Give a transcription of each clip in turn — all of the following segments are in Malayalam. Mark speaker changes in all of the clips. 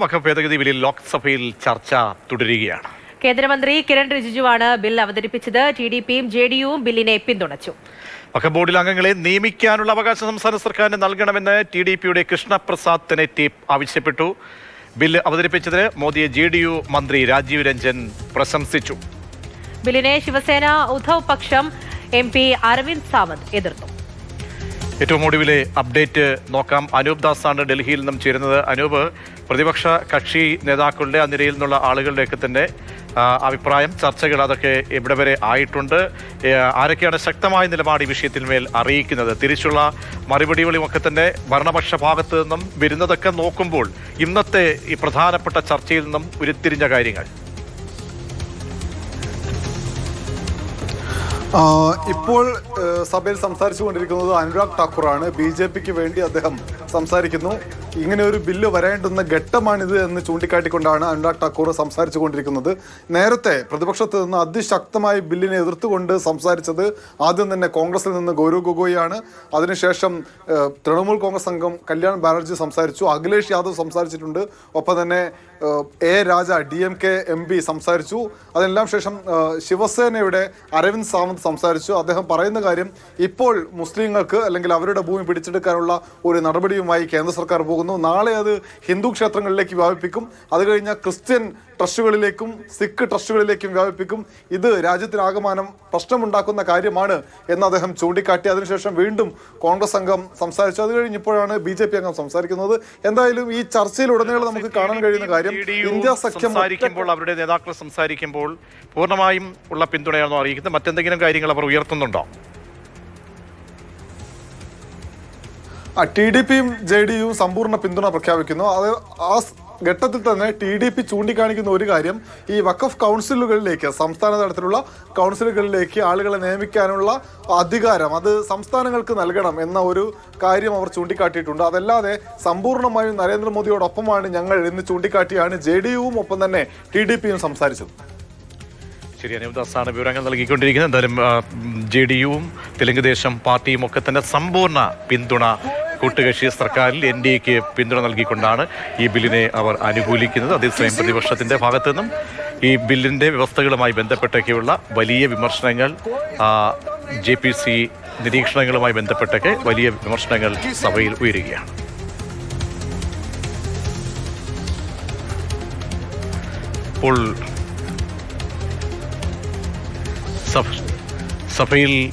Speaker 1: വഖഫ് ഭേദഗതി ബില്ലിൽ ലോക്സഭയിൽ ചർച്ച തുടരുകയാണ്.
Speaker 2: കേന്ദ്രമന്ത്രി കിരൺ റിജിജുവാണ് ബിൽ അവതരിപ്പിച്ചത്. ടി ഡി പിയും ജെ ഡി യുവും ബില്ലിനെ പിന്തുണച്ചു.
Speaker 1: വഖഫ് ബോർഡിൽ അംഗങ്ങളെ നിയമിക്കാനുള്ള അവകാശം സംസ്ഥാന സർക്കാരിന് നൽകണമെന്ന് ടി ഡി പിയുടെ കൃഷ്ണപ്രസാദ് തെനറ്റി ആവശ്യപ്പെട്ടു. ബില്ല് അവതരിപ്പിച്ചതിന് മോദിയെ ജെ ഡി യു മന്ത്രി രാജീവ് രഞ്ജൻ പ്രശംസിച്ചു.
Speaker 2: ബില്ലിനെ ശിവസേന ഉദ്ധവ് പക്ഷം എം പി അരവിന്ദ് സാവന്ത് എതിർത്തു.
Speaker 1: ഏറ്റവും ഒടുവിലെ അപ്ഡേറ്റ് നോക്കാം. അനൂപ് ദാസാണ് ഡൽഹിയിൽ നിന്നും ചേരുന്നത്. അനൂപ് പ്രതിപക്ഷ കക്ഷി നേതാക്കളുടെ ആ നിരയിൽ നിന്നുള്ള ആളുകളുടെയൊക്കെ തന്നെ അഭിപ്രായം ചർച്ചകൾ അതൊക്കെ എവിടെ വരെ ആയിട്ടുണ്ട്? ആരൊക്കെയാണ് ശക്തമായ നിലപാട് ഈ വിഷയത്തിന്മേൽ അറിയിക്കുന്നത്? തിരിച്ചുള്ള മറുപടികളുമൊക്കെ തന്നെ ഭരണപക്ഷ ഭാഗത്ത് നിന്നും വരുന്നതൊക്കെ നോക്കുമ്പോൾ ഇന്നത്തെ ഈ പ്രധാനപ്പെട്ട ചർച്ചയിൽ നിന്നും ഉരുത്തിരിഞ്ഞ കാര്യങ്ങൾ.
Speaker 3: ഇപ്പോൾ സഭയിൽ സംസാരിച്ചു കൊണ്ടിരിക്കുന്നത് അനുരാഗ് ഠാക്കൂറാണ്. ബി ജെ പിക്ക് വേണ്ടി അദ്ദേഹം സംസാരിക്കുന്നു. ഇങ്ങനെ ഒരു ബില്ല് വരേണ്ടുന്ന ഘട്ടമാണിത് എന്ന് ചൂണ്ടിക്കാട്ടിക്കൊണ്ടാണ് അനുരാഗ് ഠാക്കൂർ സംസാരിച്ചു കൊണ്ടിരിക്കുന്നത് നേരത്തെ പ്രതിപക്ഷത്ത് നിന്ന് അതിശക്തമായി ബില്ലിനെ എതിർത്തുകൊണ്ട് സംസാരിച്ചത് ആദ്യം തന്നെ കോൺഗ്രസിൽ നിന്ന് ഗൗരവ് ഗൊഗോയിയാണ്. അതിനുശേഷം തൃണമൂൽ കോൺഗ്രസ് അംഗം കല്യാൺ ബാനർജി സംസാരിച്ചു. അഖിലേഷ് യാദവ് സംസാരിച്ചിട്ടുണ്ട്. ഒപ്പം തന്നെ A Raja D M K M P സംസാരിച്ചു. അതെല്ലാം ശേഷം ശിവസേനയുടെ അരവിന്ദ് സാവന്ത് സംസാരിച്ചു. അദ്ദേഹം പറയുന്ന കാര്യം ഇപ്പോൾ മുസ്ലിങ്ങൾക്ക് അല്ലെങ്കിൽ അവരുടെ ഭൂമി പിടിച്ചെടുക്കാനുള്ള ഒരു നടപടിയുമായി കേന്ദ്ര സർക്കാർ പോകുന്നു. നാളെ അത് ഹിന്ദു ക്ഷേത്രങ്ങളിലേക്ക് വ്യാപിപ്പിക്കും. അത് കഴിഞ്ഞാൽ ക്രിസ്ത്യൻ ട്രസ്റ്റുകളിലേക്കും സിഖ് ട്രസ്റ്റുകളിലേക്കും വ്യാപിപ്പിക്കും. ഇത് രാജ്യത്തിനാകമാനം പ്രശ്നമുണ്ടാക്കുന്ന കാര്യമാണ് എന്ന് അദ്ദേഹം ചൂണ്ടിക്കാട്ടി. അതിനുശേഷം വീണ്ടും കോൺഗ്രസ് അംഗം സംസാരിച്ചു. അത് കഴിഞ്ഞപ്പോഴാണ് ബി ജെ പി അംഗം സംസാരിക്കുന്നത്. എന്തായാലും ഈ ചർച്ചയിൽ ഉടനീളം നമുക്ക് കാണാൻ കഴിയുന്ന കാര്യം ഇന്ത്യ സഖ്യം
Speaker 1: സംസാരിക്കുമ്പോൾ അവരുടെ നേതാക്കൾ സംസാരിക്കുമ്പോൾ പൂർണമായും ഉള്ള പിന്തുണയാണോ അറിയിക്കുന്നത്? മറ്റെന്തെങ്കിലും കാര്യങ്ങൾ അവർ ഉയർത്തുന്നുണ്ടോ?
Speaker 3: ടി ഡി പിയും ജെ ഡി യുവും സമ്പൂർണ പിന്തുണ പ്രഖ്യാപിക്കുന്നു. അത് ആ ഘട്ടത്തിൽ തന്നെ ടി ഡി പി ചൂണ്ടിക്കാണിക്കുന്ന ഒരു കാര്യം ഈ വഖഫ് കൗൺസിലുകളിലേക്ക് സംസ്ഥാന തലത്തിലുള്ള കൗൺസിലുകളിലേക്ക് ആളുകളെ നിയമിക്കാനുള്ള അധികാരം അത് സംസ്ഥാനങ്ങൾക്ക് നൽകണം എന്ന ഒരു കാര്യം അവർ ചൂണ്ടിക്കാട്ടിയിട്ടുണ്ട്. അതല്ലാതെ സമ്പൂർണമായും നരേന്ദ്രമോദിയോടൊപ്പമാണ് ഞങ്ങൾ എന്ന് ചൂണ്ടിക്കാട്ടിയാണ് ജെ ഡി യുവും ഒപ്പം തന്നെ ടി ഡി പിയും സംസാരിച്ചത്.
Speaker 1: ശരി അനിൽദാസാണ് വിവരങ്ങൾ നൽകിക്കൊണ്ടിരിക്കുന്നത്. എന്തായാലും ജെ ഡി യുവും തെലുങ്ക് ദേശം പാർട്ടിയും ഒക്കെ തന്നെ സമ്പൂർണ പിന്തുണ കൂട്ടുകക്ഷി സർക്കാരിൽ എൻ ഡി എക്ക് പിന്തുണ നൽകിക്കൊണ്ടാണ് ഈ ബില്ലിനെ അവർ അനുകൂലിക്കുന്നത്. അതേസമയം പ്രതിപക്ഷത്തിന്റെ ഭാഗത്തു നിന്നും ഈ ബില്ലിന്റെ വ്യവസ്ഥകളുമായി ബന്ധപ്പെട്ടൊക്കെയുള്ള വലിയ വിമർശനങ്ങൾ ജെ പി സി നിരീക്ഷണങ്ങളുമായി ബന്ധപ്പെട്ടൊക്കെ വലിയ വിമർശനങ്ങൾ സഭയിൽ ഉയരുകയാണ്. ഇപ്പോൾ സഭ- സഭയിൽ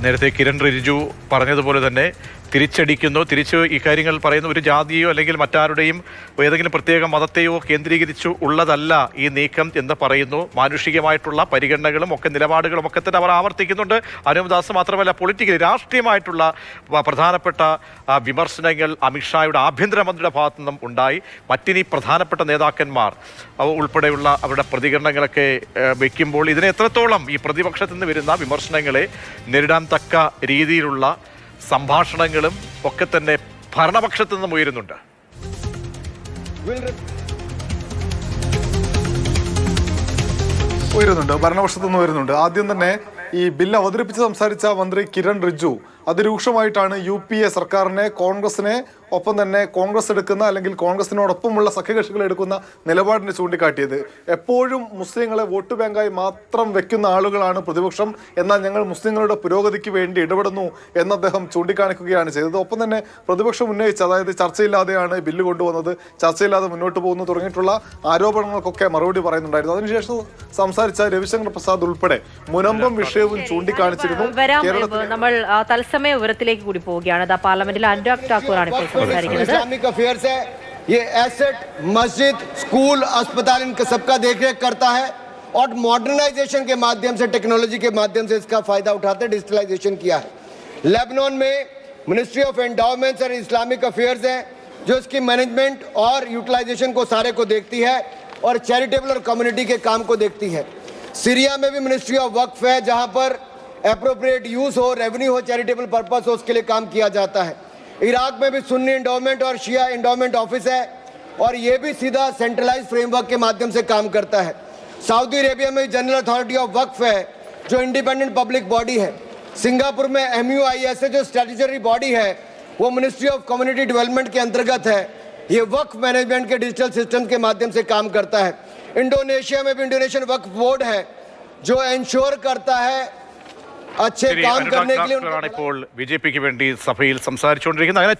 Speaker 1: നേരത്തെ കിരൺ റിജിജു പറഞ്ഞതുപോലെ തന്നെ തിരിച്ചടിക്കുന്നു. തിരിച്ച് ഈ കാര്യങ്ങൾ പറയുന്ന ഒരു ജാതിയോ അല്ലെങ്കിൽ മറ്റാരുടെയും ഏതെങ്കിലും പ്രത്യേക മതത്തെയോ കേന്ദ്രീകരിച്ചു ഉള്ളതല്ല ഈ നീക്കം എന്ന് പറയുന്നു. മാനുഷികമായിട്ടുള്ള പരിഗണനകളും ഒക്കെ നിലപാടുകളും ഒക്കെ തന്നെ അവർ ആവർത്തിക്കുന്നുണ്ട്. അനുപദാസ് മാത്രമല്ല പൊളിറ്റിക്കലി രാഷ്ട്രീയമായിട്ടുള്ള പ്രധാനപ്പെട്ട വിമർശനങ്ങൾ അമിത്ഷായുടെ ആഭ്യന്തരമന്ത്രിയുടെ ഭാഗത്തു നിന്നും ഉണ്ടായി. മറ്റിനി പ്രധാനപ്പെട്ട നേതാക്കന്മാർ ഉൾപ്പെടെയുള്ള അവരുടെ പ്രതികരണങ്ങളൊക്കെ വയ്ക്കുമ്പോൾ ഇതിനെ എത്രത്തോളം ഈ പ്രതിപക്ഷത്തു നിന്ന് വരുന്ന വിമർശനങ്ങളെ നേരിടാൻ തക്ക രീതിയിലുള്ള സംഭാഷണങ്ങളും ഒക്കെ തന്നെ ഭരണപക്ഷത്തു നിന്നും ഉയരുന്നുണ്ട്.
Speaker 3: ഉയരുന്നുണ്ട് ഭരണപക്ഷത്തു നിന്ന് വരുന്നുണ്ട് ആദ്യം തന്നെ ഈ ബില്ല് അവതരിപ്പിച്ച് സംസാരിച്ച മന്ത്രി കിരൺ റിജു അതിരൂക്ഷമായിട്ടാണ് യു പി എ സർക്കാരിനെ കോൺഗ്രസിനെ ഒപ്പം തന്നെ കോൺഗ്രസ് എടുക്കുന്ന അല്ലെങ്കിൽ കോൺഗ്രസിനോടൊപ്പമുള്ള സഖ്യകക്ഷികൾ എടുക്കുന്ന നിലപാടിനെ ചൂണ്ടിക്കാട്ടിയത്. എപ്പോഴും മുസ്ലിങ്ങളെ വോട്ട് ബാങ്കായി മാത്രം വെക്കുന്ന ആളുകളാണ് പ്രതിപക്ഷം. എന്നാൽ ഞങ്ങൾ മുസ്ലിങ്ങളുടെ പുരോഗതിക്ക് വേണ്ടി ഇടപെടുന്നു എന്ന് അദ്ദേഹം ചൂണ്ടിക്കാണിക്കുകയാണ് ചെയ്തത്. ഒപ്പം തന്നെ പ്രതിപക്ഷം ഉന്നയിച്ച അതായത് ചർച്ചയില്ലാതെയാണ് ബില്ല് കൊണ്ടുവന്നത് ചർച്ചയില്ലാതെ മുന്നോട്ട് പോകുന്നു തുടങ്ങിയിട്ടുള്ള ആരോപണങ്ങൾക്കൊക്കെ മറുപടി പറയുന്നുണ്ടായിരുന്നു. അതിനുശേഷം സംസാരിച്ച രവിശങ്കർ പ്രസാദ് ഉൾപ്പെടെ മുനമ്പം വിഷയവും ചൂണ്ടിക്കാണിച്ചിരുന്നു. കേരളത്തിൽ
Speaker 2: തത്സമയ വിവരത്തിലേക്ക് കൂടി പോവുകയാണ് ദാ പാർലമെന്റിൽ അനുരാഗ് ഠാക്കൂറാണ് ഇപ്പോൾ സംസാരിക്കുന്നത്
Speaker 4: इस्लामिक अफेयर्स है ये एसेट मस्जिद स्कूल अस्पताल इनका सबका देख रेख करता है और मॉडर्नाइजेशन के माध्यम से टेक्नोलॉजी के माध्यम से इसका फायदा उठाते डिजिटलाइजेशन किया है लेबनान में मिनिस्ट्री ऑफ एंडाउमेंट्स और इस्लामिक अफेयर्स है जो इसकी मैनेजमेंट और यूटिलाइजेशन को सारे को देखती है और चैरिटेबल और कम्युनिटी के काम को देखती है सीरिया में भी मिनिस्ट्री ऑफ वक्फ है जहां पर अप्रोप्रिएट यूज़ हो रेवेन्यू हो चैरिटेबल पर्पज हो, उसके लिए काम किया जाता है। इराक में भी सुन्नी इंडोमेंट और शिया इंडोमेंट ऑफ़िस है और ये भी सीधा सेंट्रलाइज फ्रेमवर्क के माध्यम से काम करता है। सऊदी अरेबिया में जनरल अथॉरिटी ऑफ़ वक्फ है, जो इंडिपेंडेंट पब्लिक बॉडी है। सिंगापुर में एम यू आई एस जो स्ट्रेटरी बॉडी है, वो मिनिस्ट्री ऑफ़ कम्युनिटी डेवलपमेंट के अंतर्गत है। ये वक्फ मैनेजमेंट के डिजिटल सिस्टम के माध्यम से काम करता है। इंडोनेशिया में भी इंडोनेशियन वक्फ बोर्ड है, जो इंश्योर करता है അച്ഛൻ
Speaker 1: അനുരാഗ് ഠാക്കൂറാണ് ഇപ്പോൾ ബിജെപിക്ക് വേണ്ടി സഭയിൽ സംസാരിച്ചുകൊണ്ടിരിക്കുന്നത്. അങ്ങനെ